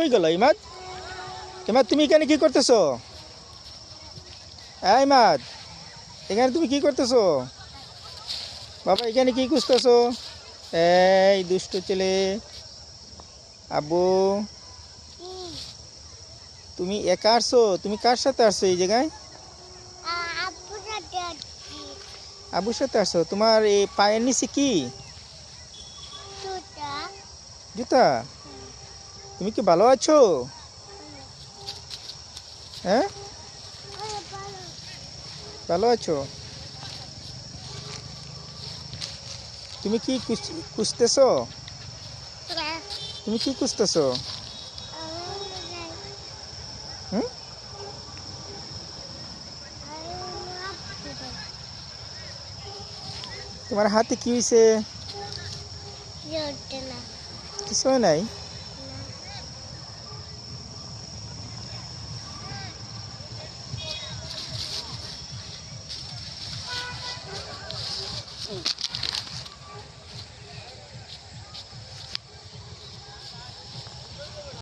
কই গেল ইমাদ ইমাদ তুমি এখানে কি করতেছো হ্যাঁ ইমাদ এখানে তুমি কি করতেছো বাবা এখানে কি খুঁজতেছো এই দুষ্ট ছেলে আবু তুমি একা আসছো তুমি কার সাথে আসছো এই জায়গায় আবুর সাথে আসছো তোমার এই পায়ের নিচে কি জুতা তুমি কি ভালো আছো হ্যাঁ ভালো আছো তুমি কি কুস্তি কুস্তেছো তুমি কি কুস্তেছো তোমার হাতে কি হয়েছে যোতে না কিছু হয় নাই Mm.